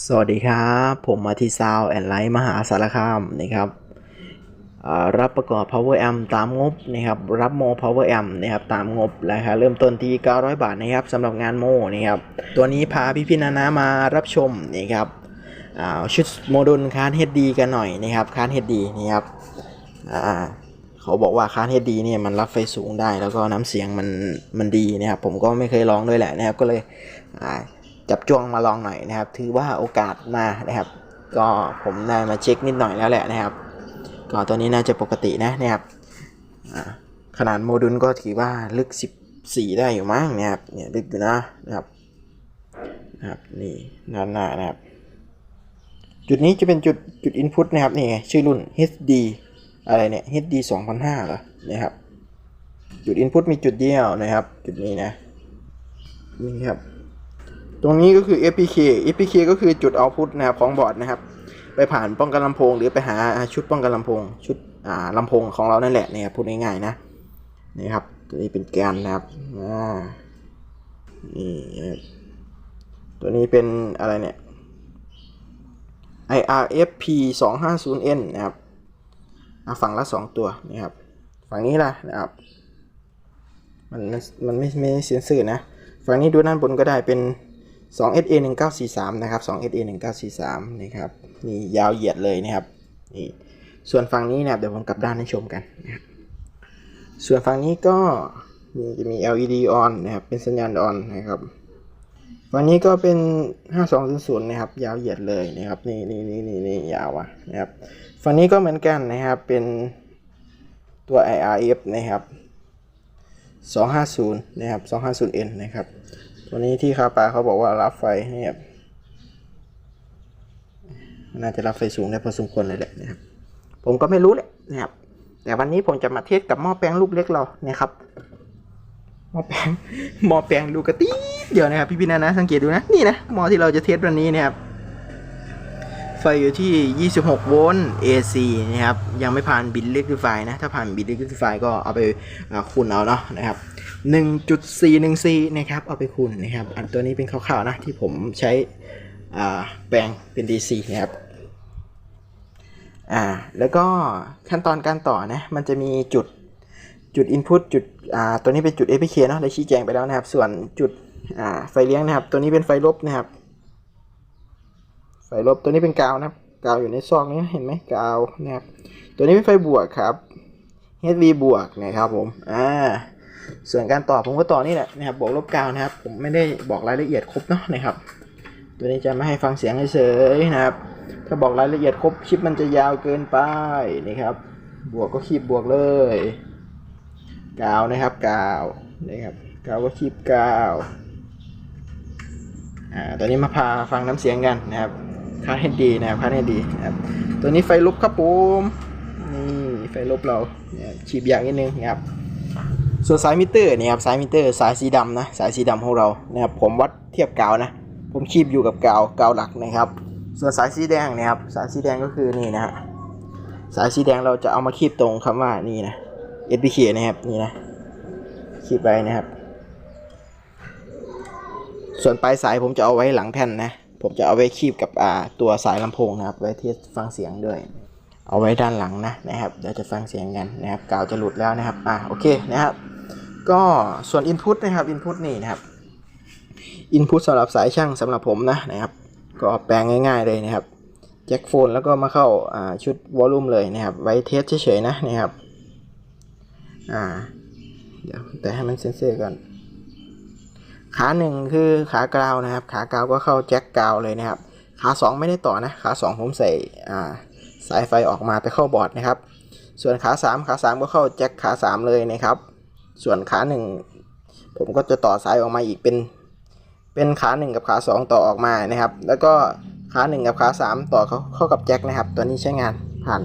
สวัสดีครับ ผมมาที่ซาวแอนไลท์มหาสารคามนะครับรับประกอบ Power Amp ตามงบนะครับ รับโม Power Amp นะครับตามงบราคาเริ่มต้นที่ 900 บาทนะครับสำหรับงานโมนะครับ ตัวนี้พาพี่พี่นานามารับชมนะครับชุดโมดูลคานเฮดดีกันหน่อยนะครับคานเฮดดีนะครับเขาบอกว่าคานเฮดดีเนี่ยมันรับไฟสูงได้ แล้วก็น้ำเสียงมันมันดีนะครับ ผมก็ไม่เคยลองด้วยแหละนะครับก็เลย จับจ้วงมาลองหน่อยนะครับ ถือว่าโอกาสมานะครับ ก็ผมได้มาเช็คนิดหน่อยแล้วแหละนะครับ ก็ตัวนี้น่าจะปกตินะนะครับขนาดโมดูลก็ถือว่าลึก 14 ได้อยู่มั้งนะครับเนี่ยลึกอยู่นะนะครับนะครับนี่ด้านหน้านะครับ จุดนี้จะเป็นจุดจุด input นะครับนี่ไงชื่อรุ่น HD อะไรเนี่ย HD 2005เหรอนะครับจุด input มีจุดเดียวนะครับ จุดนี้นะนี่ครับ ตรงนี้ก็คือ FPK FPK ก็คือจุด output นะครับของบอร์ดนะครับ ไปผ่านป้องกันลำโพง หรือไปหาชุดป้องกันลำโพง ชุดอ่าลำโพงของเรานั่นแหละนะครับพูดง่ายๆนะนี่ครับตัวนี้เป็นแกนนะครับอ่านี่ตัวนี้เป็นอะไรเนี่ย IRFP 250N นะครับอะฝั่งละสองตัวนะครับฝั่งนี้ล่ะนะครับมันมันไม่ไม่เสียนสื่อนะ ฝั่งนี้ดูด้านบนก็ได้เป็น 2SA 1943นะครับ 2SA 1943นะครับนี่ยาวเหยียดเลยนะครับนี่ส่วนฝั่งนี้นะครับเดี๋ยวผมกลับด้านให้ชมกันนะครับส่วนฝั่งนี้ก็มีจะมี LED on นะครับเป็นสัญญาณ on นะครับฝั่งนี้ก็เป็น 5200นะครับ ยาวเหยียดเลยนะครับ นี่นี่นี่นี่นี่ยาวอะนะครับฝั่งนี้ก็เหมือนกันนะครับ เป็นตัว IRF นะครับ 250 นะครับ 250N นะครับ ตัวนี้ที่คาปาเขาบอกว่ารับไฟนะครับน่าจะรับไฟสูงได้พอสมควรเลยแหละนะครับ ผมก็ไม่รู้แหละนะครับแต่วันนี้ผมจะมาเทสกับหม้อแปลงลูกเล็กเรานะครับหม้อแปลงหม้อแปลงลูกกระตีเดี๋ยวนะครับ พี่พี่ๆนะนะสังเกตดูนะนี่นะหม้อที่เราจะเทสวันนี้นะครับ ไฟอยู่ที่ 26 โวลต์ AC นะครับ ยังไม่ผ่านบิตเล็กทูไฟนะ ถ้าผ่านบิตเล็กทูไฟก็เอาไปคูณเอาเนาะนะครับ 1.414 นะครับ เอาไปคูณนะครับ อันตัวนี้เป็นคร่าวๆนะที่ผมใช้แปลงเป็น DC นะครับ อ่า แล้วก็ขั้นตอนการต่อนะ มันจะมีจุดจุด input จุด อ่า ตัวนี้เป็นจุด APK เนาะได้ชี้แจงไปแล้วนะครับ ส่วนจุด อ่า ไฟเลี้ยงนะครับ ตัวนี้เป็นไฟลบนะครับ ไฟลบตัวนี้เป็นกาวนะครับ กาวอยู่ในซอกนี้เห็นไหมกาวนะครับตัวนี้เป็นไฟบวกครับ HV บวกนะครับผมอ่าส่วนการต่อผมก็ต่อนี่แหละนะครับบวกลบกาวนะครับ ผมไม่ได้บอกรายละเอียดครบเนาะนะครับ ตัวนี้จะไม่ให้ฟังเสียงเฉยนะครับ ถ้าบอกรายละเอียดครบคลิปมันจะยาวเกินไปนะครับ บวกก็คีบบวกเลยกาวนะครับกาวนะครับกาวก็คีบกาวอ่าตอนนี้มาพาฟังน้ำเสียงกันนะครับ ค่าให้ดีนะครับค่าให้ดีนะครับ ตัวนี้ไฟลุบครับผมนี่ไฟลุบเราเนี่ยฉีบอย่างนิดนึงนะครับ ส่วนสายมิเตอร์เนี่ยครับสายมิเตอร์สายสีดำนะสายสีดำของเรานะครับผมวัดเทียบกาวนะ ผมคีบอยู่กับกาวกาวหลักนะครับ ส่วนสายสีแดงเนี่ยครับสายสีแดงก็คือนี่นะฮะสายสีแดงเราจะเอามาคีบตรงคำว่านี่นะ SPK นะครับนี่นะคีบไว้นะครับ ส่วนปลายสายผมจะเอาไว้หลังแท่นนะ ผมจะเอาไว้คีบกับอ่าตัวสายลำโพงนะครับ ไว้เทสฟังเสียงด้วย เอาไว้ด้านหลังนะนะครับเดี๋ยวจะฟังเสียงกันนะครับกาวจะหลุดแล้วนะครับอะโอเคนะครับก็ส่วน Input นะครับ Input นี่นะครับ Input สำหรับสายช่างสำหรับผมนะนะครับ ก็แปลงง่าย ๆเลยนะครับแจ็คโฟนแล้วก็มาเข้าอ่าชุดวอลลุ่มเลยนะครับ ไว้เทสเฉยๆนะนะครับอ่าเดี๋ยวแต่ให้มันเซนเซอร์ก่อน ขาหนึ่งคือขากราวนะครับ ขากราวก็เข้าแจ็คกราวเลยนะครับ ขาสองไม่ได้ต่อนะ ขาสองผมใส่อ่าสายไฟออกมาไปเข้าบอร์ดนะครับ ส่วนขา 3 ขา 3 ก็เข้าแจ็คขา 3 เลยนะครับ ส่วนขา 1 ผมก็จะต่อสายออกมาอีกเป็น เป็นขา 1 กับขา 2 ต่อออกมานะครับ แล้วก็ขา 1 กับขา 3 ต่อเข้าเข้ากับแจ็คนะครับ ตัวนี้ใช้งานผ่าน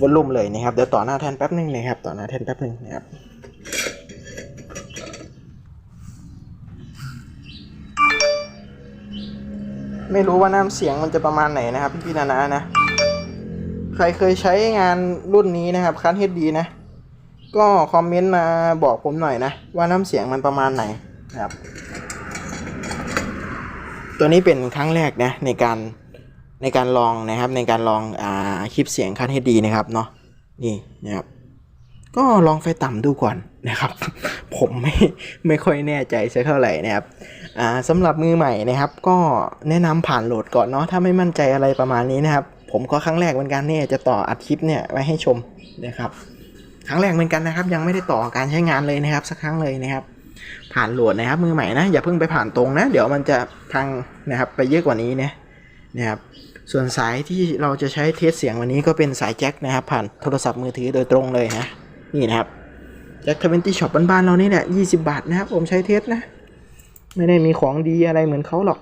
วอลลุ่มเลยนะครับ เดี๋ยวต่อหน้าแทนแป๊บนึงนะครับ ต่อหน้าแทนแป๊บนึงนะครับ ไม่รู้ว่าน้ำเสียงมันจะประมาณไหนนะครับ พี่พี่นานานะ ใครเคยใช้งานรุ่นนี้นะครับคันเฮดดีนะ ก็คอมเมนต์มาบอกผมหน่อยนะ ว่าน้ำเสียงมันประมาณไหนนะครับ ตัวนี้เป็นครั้งแรกนะในการในการลองนะครับในการลองอ่าคลิปเสียงคันให้ดีนะครับเนาะนี่นะครับก็ลองไฟต่ำดูก่อนนะครับ ผมไม่ไม่ค่อยแน่ใจสักเท่าไหร่นะครับ อ่าสำหรับมือใหม่นะครับ ก็แนะนำผ่านโหลดก่อนเนาะถ้าไม่มั่นใจอะไรประมาณนี้นะครับ ผมก็ครั้งแรกเหมือนกันเนี่ยจะต่ออัดคลิปเนี่ยไว้ให้ชมนะครับ ครั้งแรกเหมือนกันนะครับ ยังไม่ได้ต่อการใช้งานเลยนะครับ สักครั้งเลยนะครับ ผ่านโหลดนะครับ มือใหม่นะอย่าเพิ่งไปผ่านตรงนะ เดี๋ยวมันจะพังนะครับ ไปเยอะกว่านี้นะนะครับส่วนสายที่เราจะใช้เทสเสียงวันนี้ก็เป็นสายแจ็คนะครับ ผ่านโทรศัพท์มือถือโดยตรงเลยนะนี่นะครับแจ็คทเวนตี้ช็อปบ้านๆเรานี่แหละยี่สิบาทนะครับ ผมใช้เทสนะ ไม่ได้มีของดีอะไรเหมือนเขาหรอก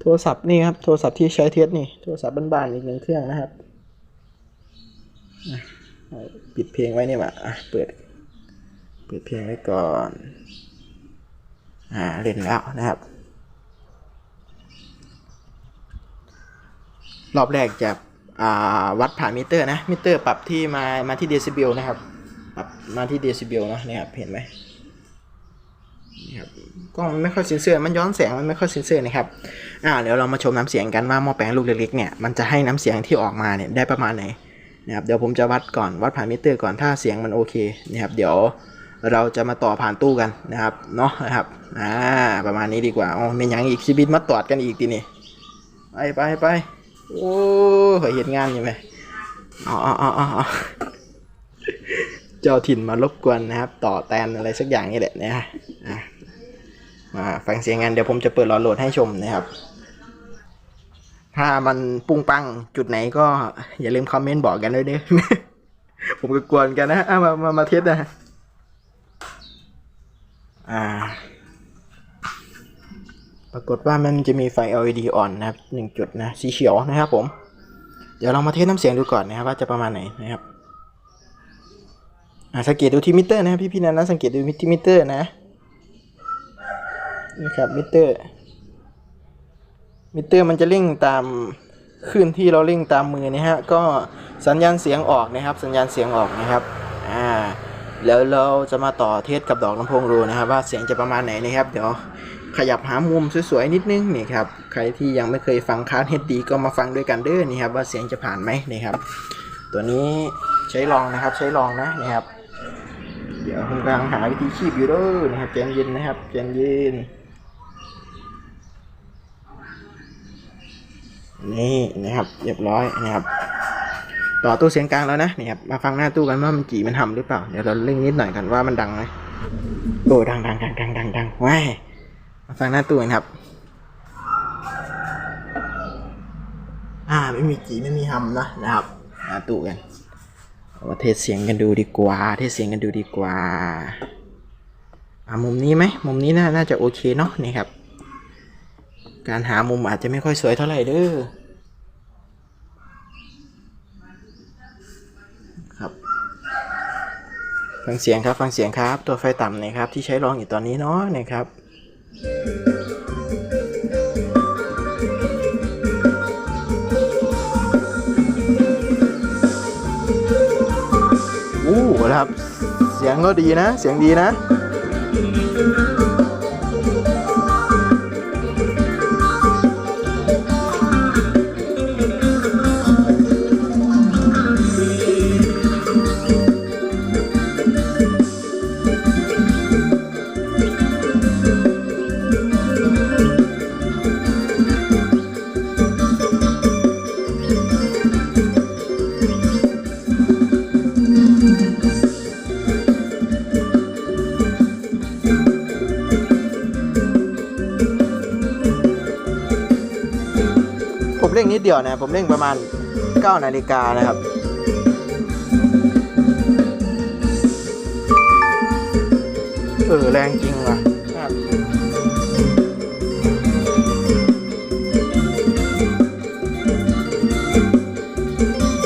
โทรศัพท์นี่ครับ โทรศัพท์ที่ใช้เทสนี่โทรศัพท์บ้านๆอีกหนึ่งเครื่องนะครับปิดเพลงไว้นี่มาอะเปิด เปิดเพลงไว้ก่อน อ่าเล่นแล้วนะครับ รอบแรกจะวัดผ่านมิเตอร์นะมิเตอร์ปรับที่มามาที่เดซิเบลนะครับปรับมาที่เดซิเบลเนาะนี่ครับเห็นไหมนี่ครับ กล้องมันไม่ค่อยเซนเซอร์ มันย้อนแสงมันไม่ค่อยเซนเซอร์นะครับอ่าเดี๋ยวเรามาชมน้ำเสียงกันว่าหม้อแปลงลูกเล็กๆเนี่ยมันจะให้น้ำเสียงที่ออกมาเนี่ยได้ประมาณไหนนะครับเดี๋ยวผมจะวัดก่อนวัดผ่านมิเตอร์ก่อนถ้าเสียงมันโอเคนะครับเดี๋ยวเราจะมาต่อผ่านตู้กันนะครับเนาะนะครับอ่าประมาณนี้ดีกว่าอ๋อเป็นหยังอีกชีบิตมาตอดกันอีกทีนี่ไปไปไปโอ้เคยเห็นงานอยู่ไหมอ๋ออ๋ออ๋ออ๋อเจ้าถิ่นมารบกวนนะครับ ต่อแตนอะไรสักอย่างนี่แหละนะฮะอะ มาฟังเสียงงานเดี๋ยวผมจะเปิดรอโหลดให้ชมนะครับ ถ้ามันปุ้งปังจุดไหนก็อย่าลืมคอมเมนต์บอกกันด้วยเด้อผมก็กวนกันนะมามามาเทสนะอ่า ปรากฏว่ามันจะมีไฟ LED อ่อนนะครับหนึ่งจุดนะสีเขียวนะครับผม เดี๋ยวเรามาเทสน้ำเสียงดูก่อนนะครับ ว่าจะประมาณไหนนะครับสังเกตดูที่มิเตอร์นะครับพี่ๆนะนะสังเกตดูที่มิเตอร์นะ นี่ครับมิเตอร์ มิเตอร์มันจะเร่งตามขึ้นที่เราเร่งตามมือนะฮะก็สัญญาณเสียงออกนะครับ สัญญาณเสียงออกนะครับอ่าแล้วเราจะมาต่อเทสกับดอกลำโพงดูนะครับ ว่าเสียงจะประมาณไหนนะครับเดี๋ยวขยับหามุมสวยๆนิดนึงนี่ครับใครที่ยังไม่เคยฟังคาร์ดเฮดดีก็มาฟังด้วยกันเด้อนี่ครับว่าเสียงจะผ่านไหมนี่ครับ ตัวนี้ใช้ลองนะครับใช้ลองนะนี่ครับ เดี๋ยวผมกำลังหาวิธีคีบอยู่เด้อนะครับใจเย็นนะครับใจเย็น นี่นะครับเรียบร้อยนะครับ ต่อตู้เสียงกลางแล้วนะนี่ครับมาฟังหน้าตู้กันว่ามันจีมันทำหรือเปล่าเดี๋ยวเราเร่งนิดหน่อยกันว่ามันดังไหมโอ้ดังดังดังดังดังดังว้ายมาฟังหน้าตู้กันครับ อ่าไม่มีจีไม่มีทำนะนะครับหน้าตู้กันเอามาเทสเสียงกันดูดีกว่า เทสเสียงกันดูดีกว่าอ่ามุมนี้ไหมมุมนี้น่าน่าจะโอเคเนาะนี่ครับ การหามุมอาจจะไม่ค่อยสวยเท่าไหร่เด้อครับ ฟังเสียงครับฟังเสียงครับ ตัวไฟต่ำนะครับ ที่ใช้รองอยู่ตอนนี้เนาะนะครับ อู้ครับ เสียงก็ดีนะ เสียงดีนะ เดียวนะผมเร่งประมาณ9นาฬิกานะครับเออแรงจริงว่ะครับ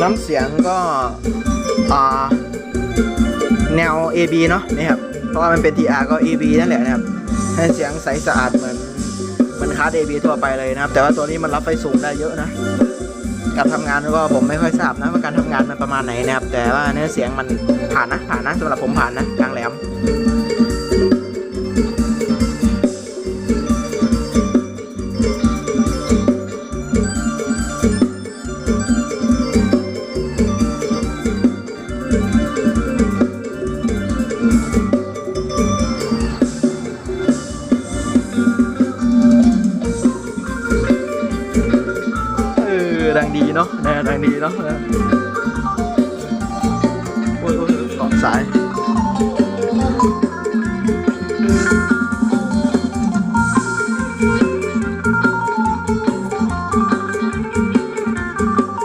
น้ำเสียงก็แนว AB เนาะนี่ครับ เพราะว่ามันเป็น TR ก็ AB นั่นแหละนะครับให้เสียงใสสะอาดเหมือนาร์ด AB ทั่วไปเลยนะครับ แต่ว่าตัวนี้มันรับไฟสูงได้เยอะนะการทำงานก็ผมไม่ค่อยทราบนะว่าการทำงานมันประมาณไหนนะครับ แต่ว่าเนื้อเสียงมันผ่านนะผ่านนะสำหรับผมผ่านนะกลางแหลม เนาะโอ้ยโอ้ยเกาะสาย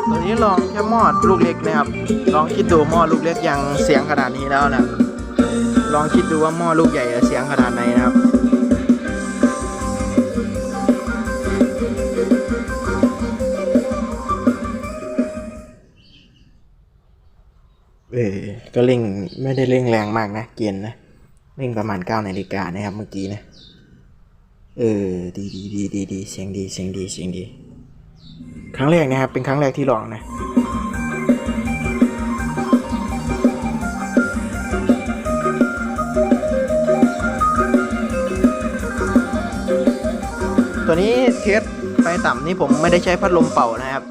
ตัวนี้ลองแค่มอดลูกเล็กนะครับ ลองคิดดูม้อลูกเล็กยังเสียงขนาดนี้แล้วนะ ลองคิดดูว่าหม้อลูกใหญ่เสียงขนาดไหนนะครับ เออ ก็เร่งไม่ได้เร่งแรงมากนะ เกียนนะ เร่งประมาณเก้านาฬิกานะครับเมื่อกี้นะ เออ ดีดีดีดีดีเสียงดีเสียงดีเสียงดี ครั้งแรกนะครับ เป็นครั้งแรกที่ลองนะตัวนี้เทสไฟต่ำนี่ผมไม่ได้ใช้พัดลมเป่านะครับ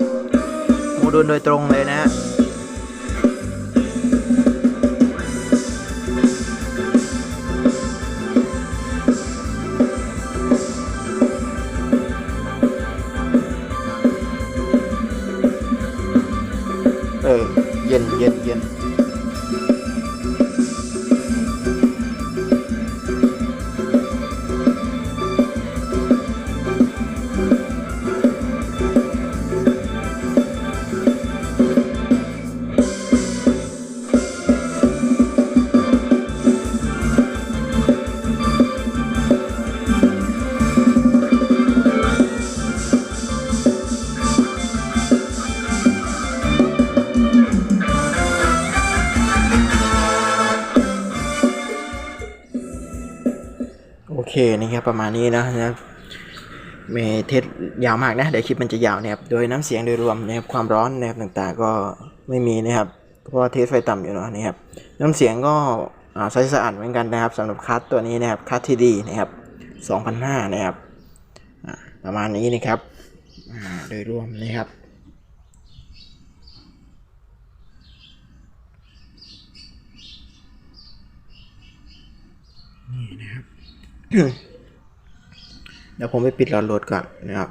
โมดูลโดยตรงเลยนะฮะ นะครับประมาณนี้นะนะครับเมเทสยาวมากนะเดี๋ยวคลิปมันจะยาวนะครับโดยน้ำเสียงโดยรวมนะครับความร้อนนะครับต่างๆก็ไม่มีนะครับเพราะว่าเทสไฟต่ำอยู่เนาะนะครับน้ำเสียงก็ใสสะอาดเหมือนกันนะครับสำหรับคัสตัวนี้นะครับคัสที่ดีนะครับ2,500นะครับประมาณนี้นะครับโดยรวมนะครับนี่นะครับ เดี๋ยวผมไปปิดหลอดรถก่อนนะครับ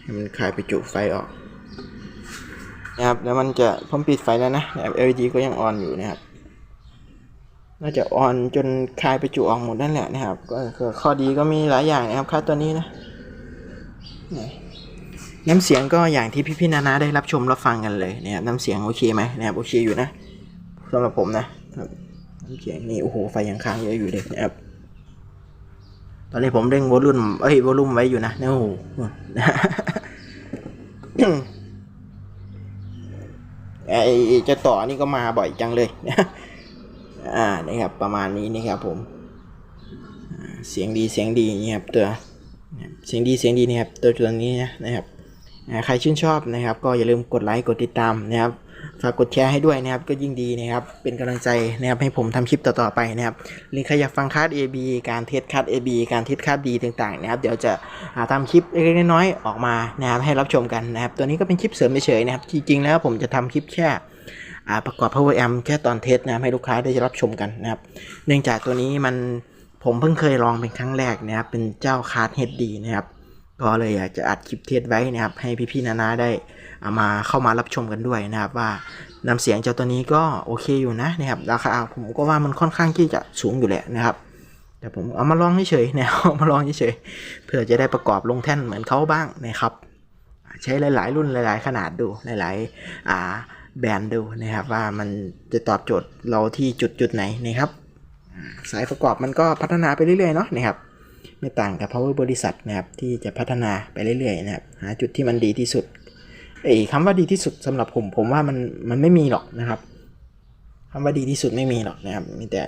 ให้มันคลายไปจุไฟออกนะครับแล้วมันจะผมปิดไฟแล้วนะแต่ LED ก็ยังออนอยู่นะครับ น่าจะออนจนคลายไปจุออกหมดนั่นแหละนะครับ ก็ข้อดีก็มีหลายอย่างนะครับค่าตัวนี้นะน้ำเสียงก็อย่างที่พี่ๆนานาได้รับชมรับฟังกันเลยนะครับน้ำเสียงโอเคไหมนะครับโอเคอยู่นะสำหรับผมนะครับน้ำเสียงนี่โอ้โหไฟยังค้างเยอะอยู่เลยนะครับ ตอนนี้ผมเร่งวอลลุ่มเอ้ยวอลลุ่มไว้อยู่นะเนี่ยโอ้โหไอเจะต่อนี่ก็มาบ่อยจังเลยอ่านี่ครับประมาณนี้นี่ครับผมอ่าเสียงดีเสียงดีนี่ครับตัวเสียงดีเสียงดีนี่ครับตัวตัวนี้นะนะครับอ่าใครชื่นชอบนะครับ ก็อย่าลืมกดไลค์กดติดตามนะครับ ฝากกดแชร์ให้ด้วยนะครับ ก็ยิ่งดีนะครับ เป็นกำลังใจนะครับให้ผมทำคลิปต่อๆไปนะครับหรือใครอยากฟังคัส AB การเทสคัส AB การเทสคัสดีต่างๆนะครับ เดี๋ยวจะาทำคลิปเล็กๆน้อยๆออกมานะครับให้รับชมกันนะครับ ตัวนี้ก็เป็นคลิปเสริมเฉยๆนะครับ จริงๆแล้วผมจะทำคลิปแค่ประกอบ power amp แค่ตอนเทสนะครับให้ลูกค้าได้รับชมกันนะครับ เนื่องจากตัวนี้มันผมเพิ่งเคยลองเป็นครั้งแรกนะครับ เป็นเจ้าคาร์ด HD นะครับ ก็เลยอยากจะอัดคลิปเทสไว้นะครับ ให้พี่ๆนานาได้อามาเข้ามารับชมกันด้วยนะครับ ว่าน้ำเสียงเจ้าตัวนี้ก็โอเคอยู่นะนะครับราคาผมก็ว่ามันค่อนข้างที่จะสูงอยู่แหละนะครับแต่ผมเอามาลองเฉยๆนะครับเอามาลองเฉยๆเพื่อจะได้ประกอบลงแท่นเหมือนเขาบ้างนะครับ ใช้หลาย ๆ รุ่นหลาย ๆ ขนาดดูหลายๆอ่าแบรนด์ดูนะครับว่ามันจะตอบโจทย์เราที่จุดจุดไหนนะครับ สายประกอบมันก็พัฒนาไปเรื่อยๆเนาะนะครับ ไม่ต่างกับ power บริษัทนะครับที่จะพัฒนาไปเรื่อยๆนะครับหาจุดที่มันดีที่สุดเอ้คำว่าดีที่สุดสำหรับผมผมว่ามันมันไม่มีหรอกนะครับคำว่าดีที่สุดไม่มีหรอกนะครับมีแต่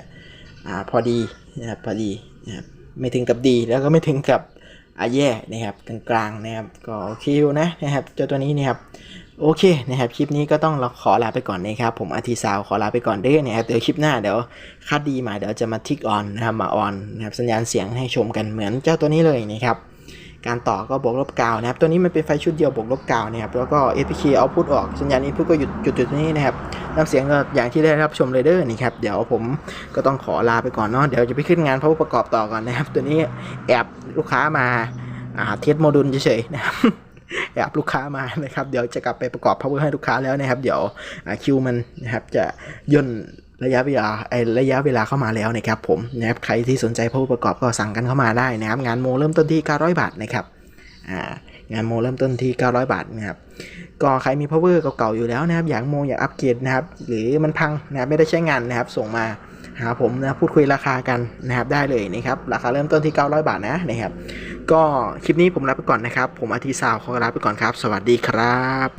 อ่าพอดีนะครับพอดีนะครับไม่ถึงกับดีแล้วก็ไม่ถึงกับอาแย่นะครับกลางๆนะครับก็โอเคอยู่นะนะครับเจ้าตัวนี้นะครับ โอเคนะครับคลิปนี้ก็ต้องขอลาไปก่อนนะครับผมอาทิสาวขอลาไปก่อนเด้อนะครับเดี๋ยวคลิปหน้าเดี๋ยวคาดดีมาเดี๋ยวจะมาทิกออนนะครับมาออนนะครับสัญญาณเสียงให้ชมกันเหมือนเจ้าตัวนี้เลยนะครับการต่อก็บวกลบกาวนะครับ ตัวนี้มันเป็นไฟชุดเดียวบวกลบกาวนะครับ แล้วก็ APK เอาพุทออก สัญญาณอินพุตก็หยุดจุดจุดนี้นะครับน้ำเสียงก็อย่างที่ได้รับชมเลยเด้อนี่ครับ เดี๋ยวผมก็ต้องขอลาไปก่อนเนาะ เดี๋ยวจะไปขึ้นงานพาวประกอบต่อก่อนนะครับ ตัวนี้แอบลูกค้ามาอาเทสโมดูลเฉยๆนะครับ แอบลูกค้ามานะครับ เดี๋ยวจะกลับไปประกอบ power ให้ลูกค้าแล้วนะครับ เดี๋ยวคิวมันนะครับจะย่นระยะเวลาไอระยะเวลาเข้ามาแล้วนะครับผมนะครับใครที่สนใจ power ประกอบก็สั่งกันเข้ามาได้นะครับ งานโมเริ่มต้นที่ 900 บาทนะครับอ่างานโมเริ่มต้นที่ 900 บาทนะครับก็ใครมี power เก่าๆอยู่แล้วนะครับ อยากโมอยากอัปเกรดนะครับ หรือมันพังนะครับไม่ได้ใช้งานนะครับ ส่งมา หาผมนะพูดคุยราคากันนะครับได้เลยนะครับราคาเริ่มต้นที่ 900 บาทนะนะครับก็คลิปนี้ผมลาไปก่อนนะครับ ผมอาทิตย์สาวขอลาไปก่อนครับ สวัสดีครับ